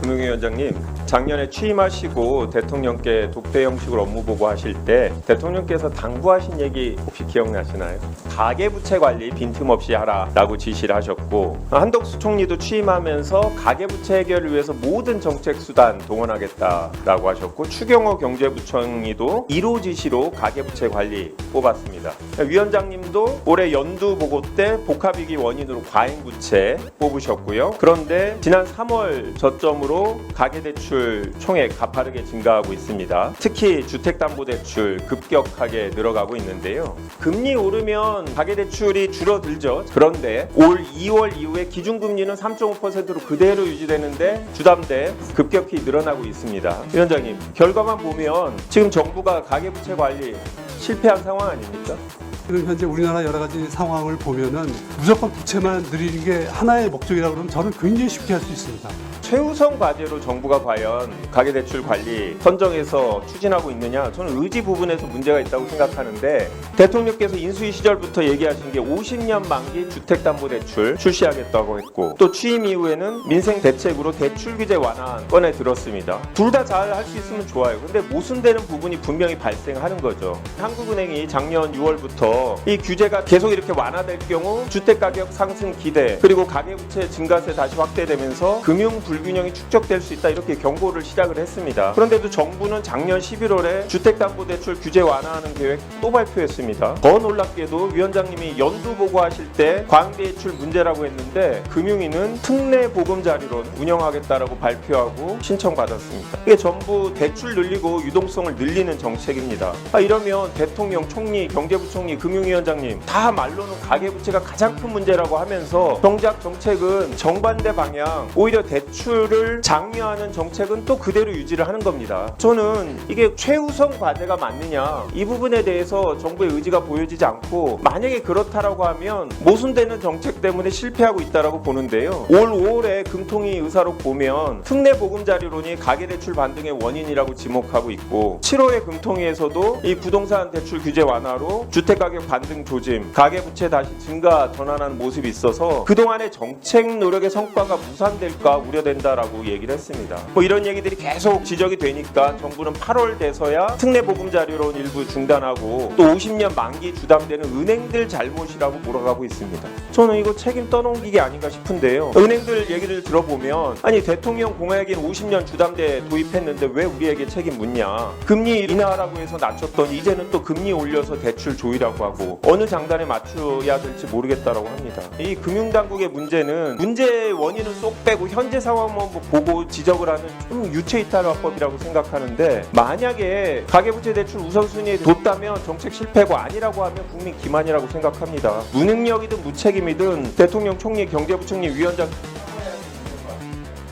금융위원장님, 작년에 취임하시고 대통령께 독대 형식으로 업무 보고하실 때 대통령께서 당부하신 얘기 혹시 기억나시나요? 가계부채 관리 빈틈없이 하라라고 지시를 하셨고 한덕수 총리도 취임하면서 가계부채 해결을 위해서 모든 정책 수단 동원하겠다라고 하셨고 추경호 경제부총리도 1호 지시로 가계부채 관리 뽑았습니다. 위원장님도 올해 연두 보고 때 복합위기 원인으로 과잉부채 뽑으셨고요. 그런데 지난 3월 저점으로 가계대출 총액 가파르게 증가하고 있습니다. 특히 주택담보대출 급격하게 늘어가고 있는데요. 금리 오르면 가계대출이 줄어들죠. 그런데 올 2월 이후에 기준금리는 3.5%로 그대로 유지되는데 주담대 급격히 늘어나고 있습니다. 위원장님, 결과만 보면 지금 정부가 가계부채 관리 실패한 상황 아닙니까? 지금 현재 우리나라 여러 가지 상황을 보면은 무조건 부채만 늘리는 게 하나의 목적이라고 그러면 저는 굉장히 쉽게 할 수 있습니다. 최우선 과제로 정부가 과연 가계대출 관리 선정해서 추진하고 있느냐 저는 의지 부분에서 문제가 있다고 생각하는데 대통령께서 인수위 시절부터 얘기하신 게 50년 만기 주택담보대출 출시하겠다고 했고 또 취임 이후에는 민생 대책으로 대출 규제 완화 꺼내 들었습니다. 둘 다 잘 할 수 있으면 좋아요. 근데 모순되는 부분이 분명히 발생하는 거죠. 한국은행이 작년 6월부터 이 규제가 계속 이렇게 완화될 경우 주택 가격 상승 기대 그리고 가계부채 증가세 다시 확대되면서 금융 불균형이 축적될 수 있다 이렇게 경고를 시작을 했습니다. 그런데도 정부는 작년 11월에 주택담보대출 규제 완화하는 계획 또 발표했습니다. 더 놀랍게도 위원장님이 연두 보고하실 때 과잉대출 문제라고 했는데 금융위는 특례 보금자리론 운영하겠다라고 발표하고 신청받았습니다. 이게 전부 대출 늘리고 유동성을 늘리는 정책입니다. 아, 이러면 대통령, 총리, 경제부총리, 금융위원장님 다 말로는 가계부채가 가장 큰 문제라고 하면서 정작 정책은 정반대 방향 오히려 대출을 장려하는 정책은 또 그대로 유지를 하는 겁니다. 저는 이게 최우선 과제가 맞느냐 이 부분에 대해서 정부의 의지가 보여지지 않고 만약에 그렇다라고 하면 모순되는 정책 때문에 실패하고 있다라고 보는데요. 올 5월에 금통위 의사록 보면 특례 보금자리론이 가계대출 반등의 원인이라고 지목하고 있고 7월에 금통위에서도 이 부동산 대출 규제 완화로 주택가격 반등 조짐, 가계부채 다시 증가 전환하는 모습이 있어서 그동안의 정책 노력의 성과가 무산될까 우려된다라고 얘기를 했습니다. 뭐 이런 얘기들이 계속 지적이 되니까 정부는 8월 돼서야 특례 보금자리론 일부 중단하고 또 50년 만기 주담대는 은행들 잘못이라고 몰아가고 있습니다. 저는 이거 책임 떠넘기기 아닌가 싶은데요. 은행들 얘기를 들어보면 아니 대통령 공약인 50년 주담대 도입했는데 왜 우리에게 책임 묻냐? 금리 인하하라고 해서 낮췄더니 이제는 또 금리 올려서 대출 조이라고 하고 어느 장단에 맞춰야 될지 모르겠다라고 합니다. 이 금융당국의 문제는 문제의 원인은 쏙 빼고 현재 상황만 보고 지적을 하는 좀 유체이탈화법이라고 생각하는데 만약에 가계부채 대출 우선순위에 뒀다면 정책 실패고 아니라고 하면 국민 기만이라고 생각합니다. 무능력이든 무책임이든 대통령, 총리, 경제부총리, 위원장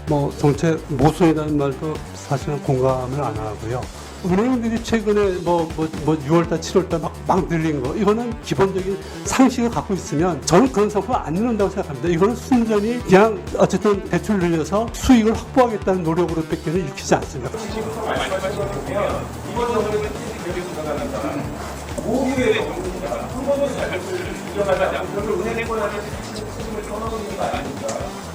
뭐 정책 모순이라는 말도 사실은 공감을 안 하고요. 은행들이 최근에 뭐, 뭐, 뭐 6월달, 7월달 막, 막 늘린 거, 이거는 기본적인 상식을 갖고 있으면 저는 그런 상품 안 넣는다고 생각합니다. 이거는 순전히 그냥 어쨌든 대출 늘려서 수익을 확보하겠다는 노력으로 밖에는 읽히지 않습니다. 은행에 권한을 시스템을 떠나는 거 아닙니까?